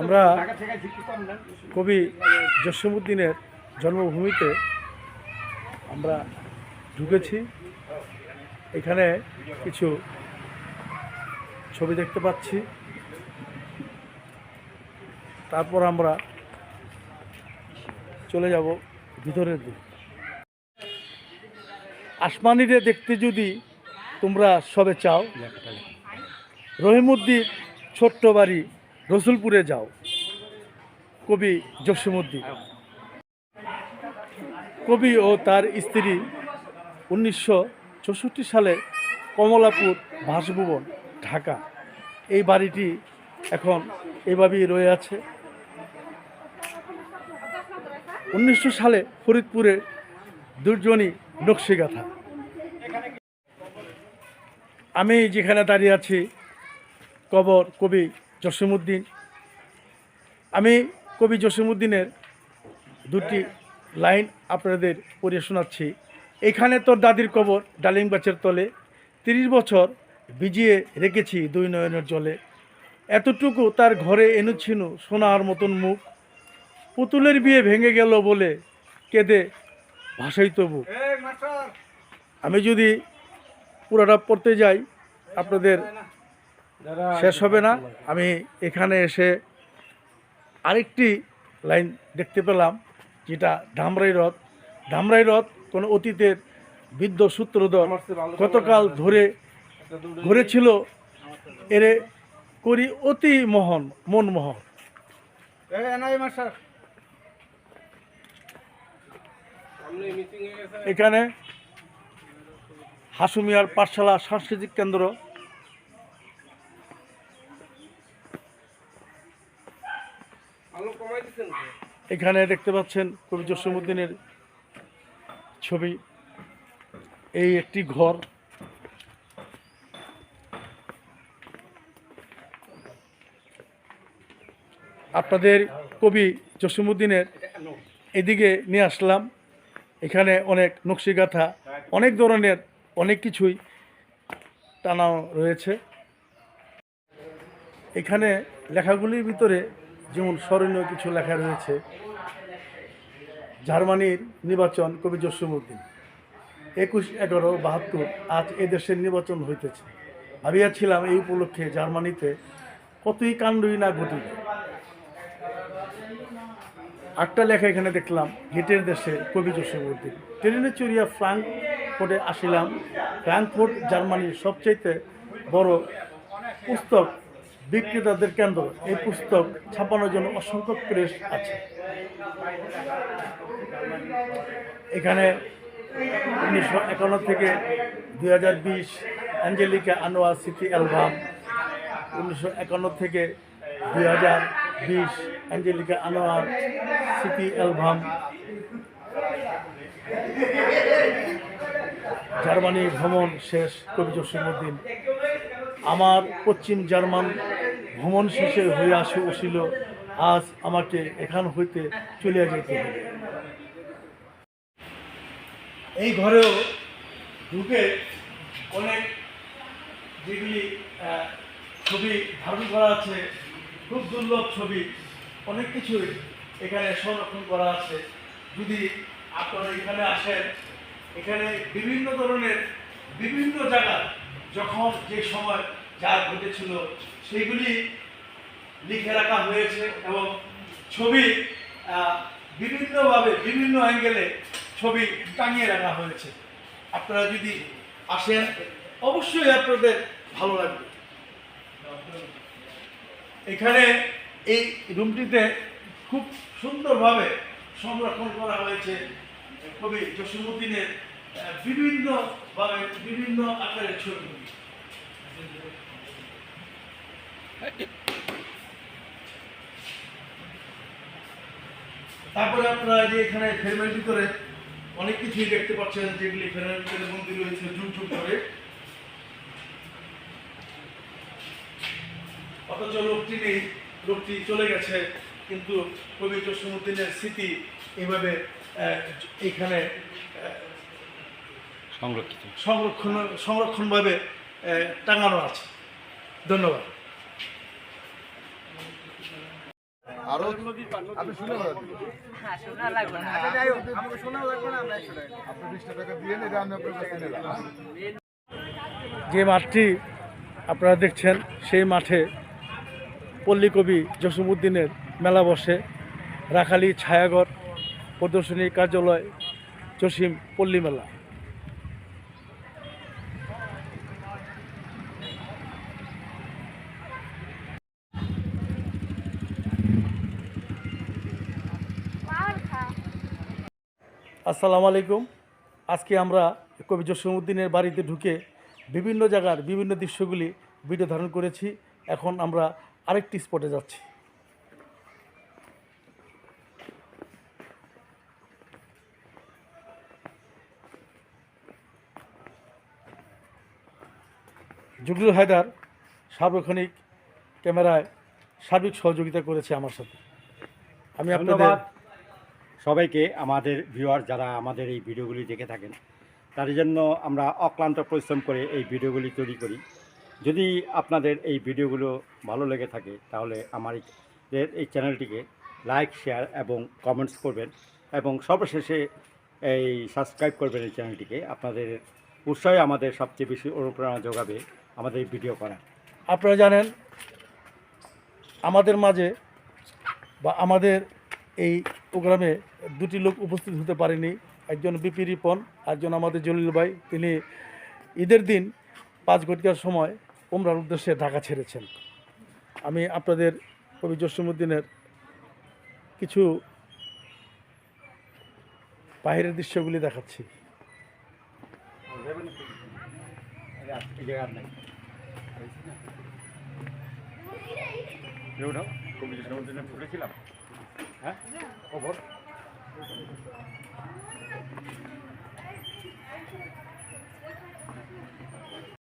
আমরা কবি জসিমুদ্দিনের জন্মভূমিতে আমরা ঢুকেছি। এখানে কিছু ছবি দেখতে পাচ্ছি। তারপর আমরা চলে যাব ভিতরের দিকে। আসমানিরে দেখতে যদি তোমরা সবে চাও রহিমুদ্দিন ছোট্ট বাড়ি রসুলপুরে যাও। কবি জসীমউদ্দিন। কবি ও তার স্ত্রী উনিশশো চৌষট্টি সালে কমলাপুর বাসভবন, ঢাকা। এই বাড়িটি এখন এভাবেই রয়ে আছে। উনিশশো সালে ফরিদপুরে দুর্জনী নকশিগাথা আমি যেখানে দাঁড়িয়ে আছি, কবর কবি জসীমউদ্দিন। আমি কবি জসীমউদ্দিনের দুটি লাইন আপনাদের পড়ে শোনাচ্ছি। এখানে তোর দাদির কবর ডালিম গাছের তলে তিরিশ বছর ভিজিয়ে রেখেছি দুই নয়নের জলে। এতটুকু তার ঘরে এনেছিল সোনার মতন মুখ। পুতুলের বিয়ে ভেঙে গেল বলে কেঁদে ভাসাই তবু। আমি যদি পুরোটা পড়তে যাই আপনাদের শেষ হবে না। আমি এখানে এসে আরেকটি লাইন দেখতে পেলাম যেটা ধামরাই রথ। ধামরাই রথ কোনো অতীতের বৃদ্ধ সূত্রধর গতকাল ধরে ঘুরেছিল এরে করি অতি মোহন মনমোহন। এখানে হাসুমিয়ার পাঠশালা সাংস্কৃতিক কেন্দ্র। এখানে দেখতে পাচ্ছেন কবি জসীমউদ্দিনের ছবি। এই একটি ঘর। আপনাদের কবি জসীমউদ্দিনের এদিকে নিয়ে আসলাম। এখানে অনেক নকশিগাথা, অনেক ধরনের, অনেক কিছুই টানা রয়েছে। এখানে লেখাগুলির ভিতরে যেমন স্মরণীয় কিছু লেখা রয়েছে। জার্মানির নির্বাচন কবি জসীমউদ্দিন। একুশ এগারো বাহাত্তর আজ এ দেশের নির্বাচন হইতেছে। ভাবিয়াছিলাম এই উপলক্ষে জার্মানিতে কতই কাণ্ডই না ঘটিবে। আটটা লেখা এখানে দেখলাম, হিটের দেশে কবি জসীমউদ্দিন। ট্রেনে চড়িয়া ফ্রাঙ্কফোর্টে আসিলাম। ফ্রাঙ্কফোর্ট জার্মানির সবচাইতে বড় পুস্তক বিক্রেতাদের কেন্দ্র। এই পুস্তক ছাপানোর জন্য অসংখ্য প্রেস আছে। এখানে উনিশশো একান্ন থেকে দুই হাজার বিশ অ্যাঞ্জেলিকা আনোয়ার সিটি অ্যালবাম, উনিশশো একান্ন থেকে দুই হাজার বিশ Angelica Anwar city album Germany ভ্রমণ শেষ কবি জসীমউদ্দিন। আমার পশ্চিম জার্মান ভ্রমণ শেষে হয়ে আসে উঠিল, আজ আমাকে এখান হইতে চলে যেতে হবে। এই ঘরেও ঢুকে অনেক যেগুলি ছবি ধারণ করা আছে, খুব দুর্লভ ছবি, অনেক কিছুই এখানে সংরক্ষণ করা আছে। যদি আপনারা এখানে আসেন, এখানে বিভিন্ন ধরনের বিভিন্ন জায়গা যখন যে সময় যা ঘটেছিল সেইগুলি লিখে রাখা হয়েছে এবং ছবি বিভিন্নভাবে বিভিন্ন অ্যাঙ্গেলে ছবি টাঙিয়ে রাখা হয়েছে। আপনারা যদি আসেন অবশ্যই আপনাদের ভালো লাগবে। এখানে এই রুমটিতে খুব সুন্দরভাবে সংরক্ষণ করা হয়েছে। কবি জসীমউদ্দিনের আহ, বিভিন্নভাবে বিভিন্ন আকারের ছবি। তারপরে আপনারা যে এখানে ফেরমের ভিতরে অনেক কিছুই দেখতে পাচ্ছেন যেগুলি ফেরমের ভিতরে বন্দি রয়েছে যুগ যুগ ধরে অথচ লোকটি নেই লোকটি চলে গেছে কিন্তু কবি জসীমউদ্দিনের স্মৃতি এইভাবে এখানে সংরক্ষিত। সংরক্ষণ সংরক্ষণভাবে টাঙানো আছে। ধন্যবাদ। আরও আপনি শুনে বেড়ান হ্যাঁ শোনা লাগবে না। আপনি বিশটা টাকা দিয়ে এটা আমি আপনার কাছে নিলাম। যে মাঠটি আপনারা দেখছেন সেই মাঠে পল্লী কবি জসিমুদ্দিনের মেলা বসে। রাখালি ছায়াগর প্রদর্শনী কার্যালয় জসিম পল্লী মেলা। আসসালামু আলাইকুম। আজকে আমরা কবি জসিমউদ্দিনের বাড়িতে ঢুকে বিভিন্ন জায়গার বিভিন্ন দৃশ্যগুলি ভিডিও ধারণ করেছি। এখন আমরা আরেকটি স্পটে যাচ্ছি। জুগলু হায়দার সার্বক্ষণিক ক্যামেরায় সার্বিক সহযোগিতা করেছে আমার সাথে। আমি আপনাদের সবাইকে, আমাদের ভিউয়ার যারা আমাদের এই ভিডিওগুলি দেখে থাকেন তার জন্য আমরা অক্লান্ত পরিশ্রম করে এই ভিডিওগুলি তৈরি করি। যদি আপনাদের এই ভিডিওগুলো ভালো লেগে থাকে, তাহলে আমার এই- চ্যানেলটিকে লাইক, শেয়ার এবং কমেন্টস করবেন এবং সর্বশেষে এই সাবস্ক্রাইব করবেন এই চ্যানেলটিকে। আপনাদের উৎসাহে আমাদের সবচেয়ে বেশি অনুপ্রেরণা যোগাবে আমাদের এই ভিডিও করা আপনারা জানেন, আমাদের মাঝে বা আমাদের এই প্রোগ্রামে দুটি লোক উপস্থিত হতে পারেনি। একজন বিপি রিপন একজন আমাদের জলিল ভাই। তিনি ঈদের দিন পাঁচ ঘটিকার সময় উমরার উদ্দেশ্যে ঢাকা ছেড়েছেন। আমি আপনাদের কবি জসিমুদ্দিনের কিছু বাইরের দৃশ্যগুলি দেখাচ্ছি। হ্যাঁ খবর oh,